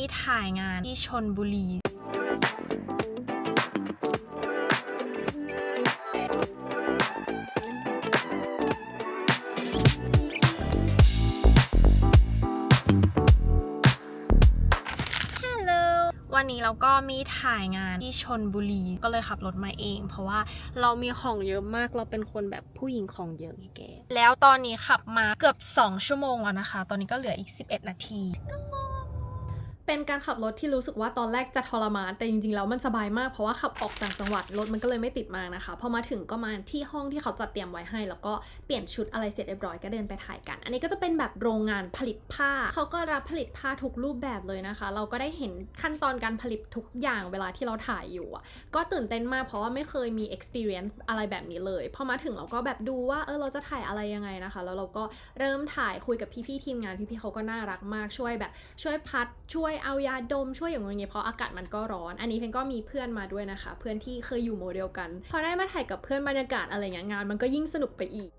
มีถ่ายงานที่ชนบุรีฮัลโหลวันนี้เราก็มีถ่ายงานที่ชนบุรีก็เลยขับรถมาเอง เพราะว่าเรามีของเยอะมากเราเป็นคนแบบผู้หญิงของเยอะไงแกแล้วตอนนี้ขับมาเกือบ 2 ชั่วโมงแล้วนะคะ ตอนนี้ก็เหลืออีก 11 นาที เป็นการขับรถที่รู้สึกว่าตอนแรกจะทรมาน แต่จริงๆแล้วมันสบายมากเพราะว่าขับออกต่างจังหวัดรถมันก็เลยไม่ติดมากนะคะพอมาถึงก็มาที่ห้องที่เขาจัดเตรียมไว้ให้ แล้วก็เปลี่ยนชุดอะไรเสร็จเรียบร้อยก็เดินไปถ่ายกัน อันนี้ก็จะเป็นแบบโรงงานผลิตผ้า เขาก็รับผลิตผ้าทุกรูปแบบเลยนะคะ เราก็ได้เห็นขั้นตอนการผลิตทุกอย่างเวลาที่เราถ่ายอยู่อะก็ตื่นเต้นมากเพราะว่าไม่เคยมี experience อะไรแบบนี้เลยพอมาถึงเราก็แบบดูว่าเออเราจะถ่ายอะไรยังไงนะคะ แล้วเราก็เริ่มถ่ายคุยกับพี่ๆทีมงานพี่ๆเขาก็น่ารักมากช่วยแบบช่วยพัดช่วยเอายาดมช่วยอย่างเงี้ยเพราะอากาศมันก็ร้อน อันนี้เพนก็มีเพื่อนมาด้วยนะคะ เพื่อนที่เคยอยู่โมเดลกัน พอได้มาถ่ายกับเพื่อนบรรยากาศอะไรเงี้ยงาน มันก็ยิ่งสนุกไปอีก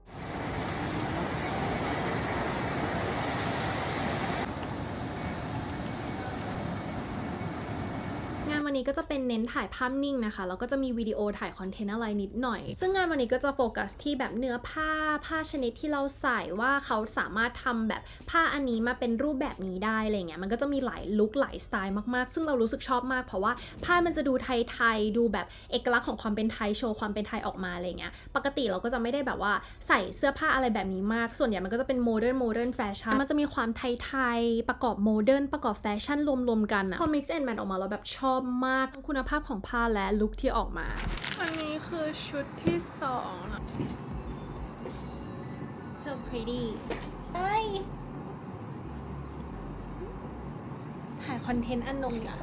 งาน วันนี้ก็จะเป็นเน้นถ่ายภาพนิ่งนะคะแล้วก็จะมีวิดีโอถ่ายคอนเทนต์อะไรนิดหน่อย ซึ่งงานวันนี้ก็จะโฟกัสที่แบบเนื้อผ้าผ้าชนิดที่เราใส่ว่าเขาสามารถทำแบบผ้าอันนี้มาเป็นรูปแบบนี้ได้อะไรเงี้ยมันก็จะมีหลายลุคหลายสไตล์มากๆ ซึ่งเรารู้สึกชอบมากเพราะว่าผ้ามันจะดูไทยๆดูแบบเอกลักษณ์ของความเป็นไทยโชว์ความเป็นไทยออกมาอะไรเงี้ยปกติเราก็จะไม่ได้แบบว่าใส่เสื้อผ้าอะไรแบบนี้มาก ส่วนใหญ่มันก็จะเป็นโมเดิร์นโมเดิร์นแฟชั่นมันจะมีความไทยๆประกอบโมเดิร์นประกอบแฟชั่นรวมๆกันอะพอ mix and match ออกมาแล้วแบบชอบมากทั้งคุณภาพของผ้าและลุคที่ออกมา อันนี้คือชุดที่สองนะ so pretty เอ้ย ถ่ายคอนเทนต์อันนงอะ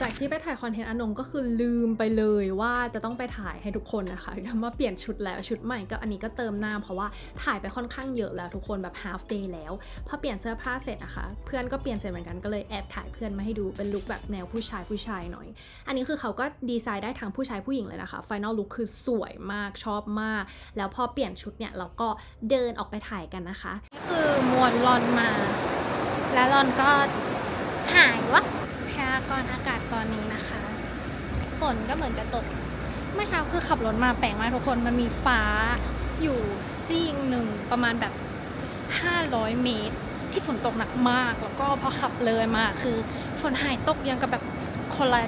จากที่ไปถ่ายคอนเทนต์อนงก็คือลืมไปเลยว่าจะต้องไปถ่ายให้ทุกคนนะคะก็มาเปลี่ยนชุดแล้วชุดใหม่ก็อันนี้ก็เติมหน้าเพราะว่าถ่ายไปค่อนข้างเยอะแล้วทุกคนแบบ half day แล้วพอเปลี่ยนเสื้อผ้าเสร็จนะคะ เพื่อนก็เปลี่ยนเสร็จเหมือนกันก็เลยแอบถ่ายเพื่อนมาให้ดูเป็นลุคแบบแนวผู้ชายผู้ชายหน่อย อันนี้คือเขาก็ดีไซน์ได้ทั้งผู้ชายผู้หญิงเลยนะคะ final look คือสวยมากชอบมาก แล้วพอเปลี่ยนชุดเนี่ยเราก็เดินออกไปถ่ายกันนะคะ คือมวนรอนมา แล้วรอนก็ หายวะพยากรณ์อากาศตอนนี้นะคะ ฝนก็เหมือนจะตก เมื่อเช้าคือขับรถมาแปลกมากทุกคน มันมีฟ้าอยู่ซีกหนึ่งประมาณแบบ 500 เมตร ที่ฝนตกหนักมาก แล้วก็พอขับเลยมาคือฝนหายตกยังกับแบบคนละ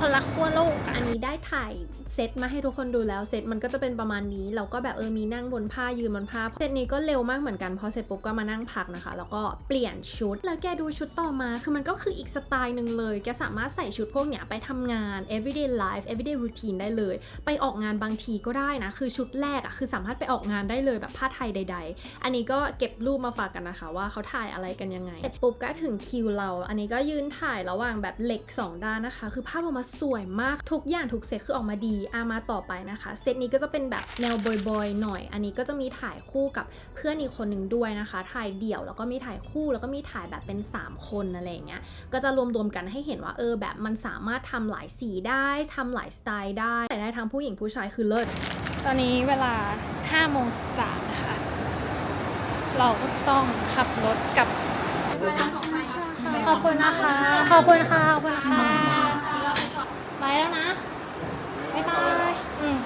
คนละขั้วโลกอันนี้ได้ถ่ายเซตมาให้ทุกคนดูแล้วเซตมันก็จะเป็นประมาณนี้เราก็แบบเออมีนั่งบนผ้ายืนบนผ้าเซตนี้ก็เร็วมากเหมือนกันพอเสร็จปุ๊บก็มานั่งพักนะคะ แล้วก็เปลี่ยนชุด แล้วแกดูชุดต่อมาคือมันก็คืออีกสไตล์หนึ่งเลยแกสามารถใส่ชุดพวกเนี้ยไปทำงาน everyday life everyday routine ได้เลย ไปออกงานบางทีก็ได้นะ คือชุดแรกอะคือสามารถไปออกงานได้เลยแบบผ้าไทยใด ๆ อันนี้ก็เก็บรูปมาฝากกันนะคะ ว่าเขาถ่ายอะไรกันยังไงเสร็จปุ๊บก็ถึงคิวเรา อันนี้ก็ยืนถ่ายระหว่างแบบเหล็กสองด้านนะคะ คือภาพออกมาสวยมากทุกอย่างทุกเซตคือออกมาดีอามาต่อไปนะคะ เซตนี้ก็จะเป็นแบบแนวบอยๆหน่อย อันนี้ก็จะมีถ่ายคู่กับเพื่อนอีกคนหนึ่งด้วยนะคะ ถ่ายเดี่ยวแล้วก็มีถ่ายคู่แล้วก็มีถ่ายแบบเป็น 3 คนอะไรอย่างเงี้ยก็จะรวมๆกันให้เห็นว่าเออแบบมันสามารถทำหลายสีได้ทำหลายสไตล์ได้แต่ได้ทั้งผู้หญิงผู้ชายคือเลิศตอนนี้เวลา5โมง13นะคะ เราก็จะต้องขับรถกลับ ขอบคุณนะคะ ขอบคุณค่ะ ขอบคุณค่ะไปแล้วนะ บ๊ายบาย อืม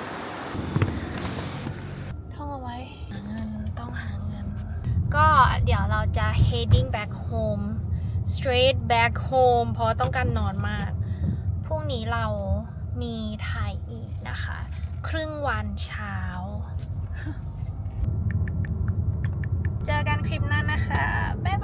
ท่องเอาไว้ หาเงิน ต้องหาเงิน ก็เดี๋ยวเราจะ heading back home straight back home เพราะต้องการนอนมาก พรุ่งนี้เรามีถ่ายอีกนะคะ ครึ่งวันเช้า เจอกันคลิปหน้านะคะ บ๊ายบาย